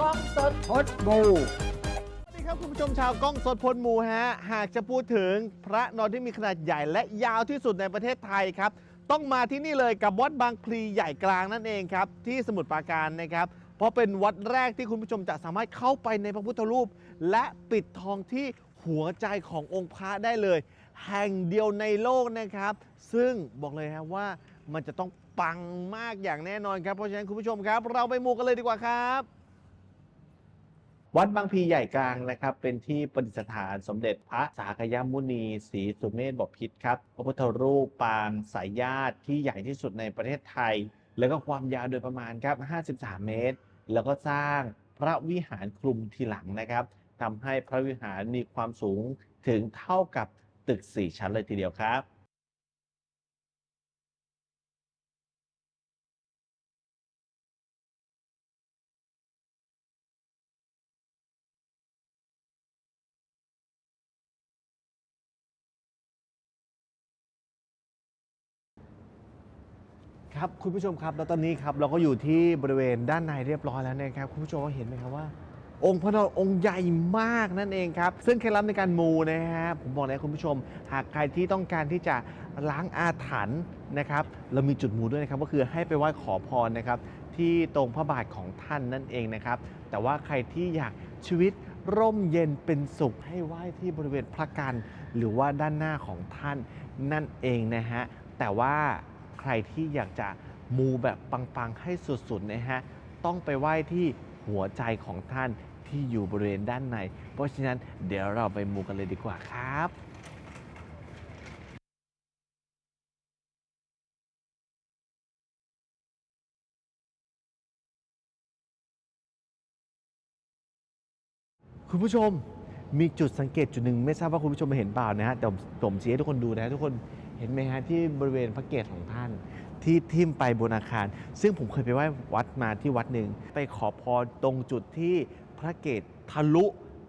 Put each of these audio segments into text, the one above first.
กล้องสดพดบูสวัสดีครับคุณผู้ชมชาวกล้องสดพลหมูฮะ หากจะพูดถึงพระนอนที่มีขนาดใหญ่และยาวที่สุดในประเทศไทยครับ ต้องมาที่นี่เลยกับวัดบางพลีใหญ่กลางนั่นเองครับ ที่สมุทรปราการนะครับ เพราะเป็นวัดแรกที่คุณผู้ชมจะสามารถเข้าไปในพระพุทธรูป และปิดทองที่หัวใจขององค์พระได้เลย แห่งเดียวในโลกนะครับ ซึ่งบอกเลยครับว่ามันจะต้องปังมากอย่างแน่นอนครับ เพราะฉะนั้นคุณผู้ชมครับ เราไปมูกันเลยดีกว่าครับ วัดบางพีใหญ่กลางนะครับ เป็นที่ประดิษฐานสมเด็จพระสากยมุนีศรีสุเมธบพิตรครับพระพุทธรูปปางสายญาติที่ใหญ่ที่สุดในประเทศไทย แล้วก็ความยาวโดยประมาณครับ 53 เมตร แล้วก็สร้างพระวิหารคลุมทีหลังนะครับทำให้พระวิหารมีความสูงถึงเท่ากับตึก 4 ชั้นเลยทีเดียวครับ ครับคุณผู้ชมครับแล้วตอนนี้ครับเราก็อยู่ที่บริเวณด้านในเรียบร้อยแล้วนะครับคุณผู้ชมเห็นไหมครับว่า องค์พระนอนองค์ใหญ่มากนั่นเองครับซึ่งเคล็ดลับในการมูนะฮะผมบอกเลยคุณผู้ชม หากใครที่ต้องการที่จะล้างอาถรรพ์นะครับเรามีจุดมูด้วยนะครับก็คือให้ไปไหว้ขอพรนะครับที่ตรงพระบาทของท่านนั่นเองนะครับแต่ว่าใครที่อยากชีวิตร่มเย็นเป็นสุขให้ไหว้ที่บริเวณพระกัน หรือว่าด้านหน้าของท่านนั่นเองนะฮะแต่ว่า ใครที่อยากจะมูแบบปังๆ ให้สุดๆนะฮะ ต้องไปไหว้ที่หัวใจของท่านที่อยู่บริเวณด้านใน เพราะฉะนั้นเดี๋ยวเราไปมูกันเลยดีกว่าครับคุณผู้ชมมีจุดสังเกตจุดหนึ่งไม่ทราบว่าคุณผู้ชมเห็นเปล่านะฮะแต่ผมผมชี้ให้ทุกคนดูนะฮะทุกคน เห็นไหมฮะที่บริเวณพระเกศของท่าน ที่ทิ่มไปบนอาคาร ซึ่งผมเคยไปไหว้วัดมาที่วัดหนึ่งไปขอพรตรงจุดที่พระเกศทะลุ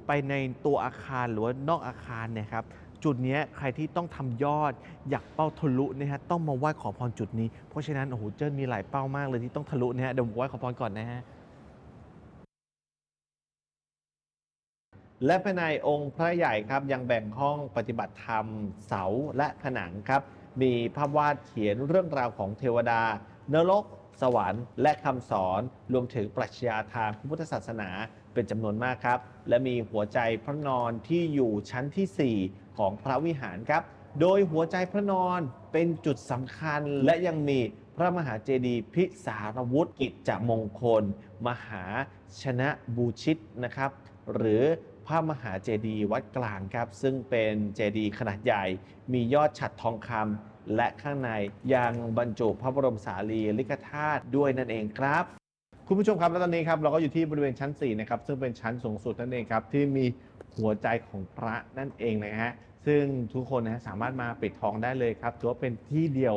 ไปในตัวอาคารหรือว่านอกอาคารนี่ยครับจุดนี้ใครที่ต้องทำยอดอยากเป้าทะลุนะฮะต้องมาไหว้ขอพรจุดนี้ เพราะฉะนั้นโอ้โหเจิ้นมีหลายเป้ามากเลยที่ต้องทะลุนะฮะเดี๋ยวผมไหว้ขอพรก่อนนะฮะ และภายในองค์พระใหญ่ครับยังแบ่งห้องปฏิบัติธรรมเสาและผนังครับ มีภาพวาดเขียนเรื่องราวของเทวดา นรก สวรรค์ และคำสอนรวมถึงปรัชญาทางพุทธศาสนาเป็นจำนวนมากครับ และมีหัวใจพระนอนที่อยู่ชั้นทีสี่4 ของพระวิหารครับ โดยหัวใจพระนอนเป็นจุดสำคัญและยังมี ระมหาเจดีย์พิสารวุฒิกิจจมงคล มหาชนะบูชิตนะครับ หรือพระมหาเจดีย์วัดกลางครับ ซึ่งเป็นเจดีย์ขนาดใหญ่ มียอดฉัดทองคำและข้างในยังบรรจุพระบรมสารีริกธาตุด้วยนั่นเองครับคุณผู้ชมครับ แล้วตอนนี้ครับเราก็อยู่ที่บริเวณชั้น4นะครับซึ่งเป็นชั้นสูงสุดนั่นเองครับที่มีหัวใจของพระนั่นเองนะฮะซึ่งทุกคนนะฮะสามารถมาปิดทองได้เลยครับถือว่าเป็นที่เดียว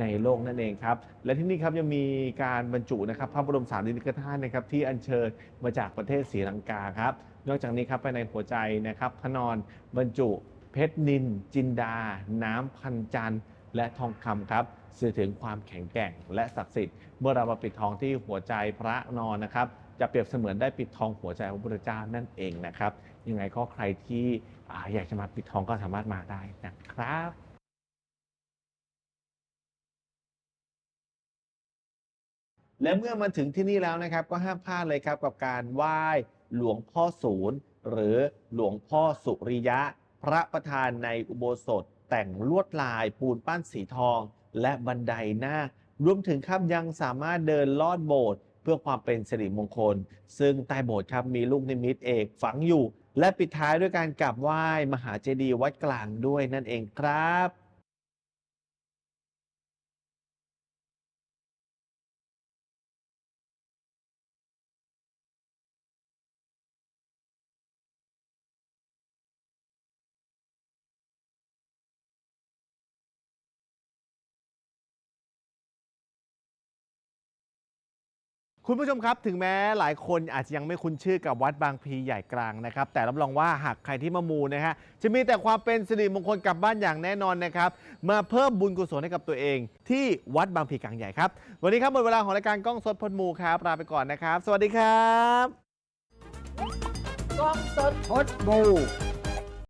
ในโลกนั่นเองครับ และที่นี่ครับยังมีการบรรจุนะครับพระบรมสารีริกธาตุนะครับที่อัญเชิญมาจากประเทศศรีลังกาครับ นอกจากนี้ครับภายในหัวใจนะครับพระนอนบรรจุเพชรนิน จินดา น้ำพันจันทร์และทองคำครับสื่อถึงความแข็งแกร่งและศักดิ์สิทธิ์เมื่อเรามาปิดทองที่หัวใจพระนอนนะครับจะเปรียบเสมือนได้ปิดทองหัวใจพระพุทธเจ้านั่นเองนะครับยังไงก็ใครที่อาอยากจะมาปิดทองก็สามารถมาได้นะครับ และเมื่อมาถึงที่นี่แล้วนะครับ ก็ห้ามพลาดเลยครับกับการไหว้หลวงพ่อศูนย์ หรือหลวงพ่อสุริยะ พระประธานในอุโบสถ แต่งลวดลายปูนปั้นสีทอง และบันไดหน้ารวมถึงครับยังสามารถเดินลอดโบสถ์เพื่อความเป็นสิริมงคล ซึ่งใต้โบสถ์ครับมีลูกนิมิตเอกฝังอยู่ และปิดท้ายด้วยการกราบไหว้มหาเจดีย์วัดกลางด้วยนั่นเองครับ คุณผู้ชมครับถึงแม้หลายคนอาจจะยังไม่คุ้นชื่อกับวัดบางพลีใหญ่กลางนะครับแต่รับรองว่าหากใครที่มามูนะฮะจะมีแต่ความเป็นสิริมงคลกลับบ้านอย่างแน่นอนนะครับมาเพิ่มบุญกุศลให้กับตัวเอง ที่วัดบางพลีกลางใหญ่ครับวันนี้ครับหมดเวลาของรายการกล้องสดพลมูครับลาไปก่อนนะครับ สวัสดีครับ กล้องสดพดบู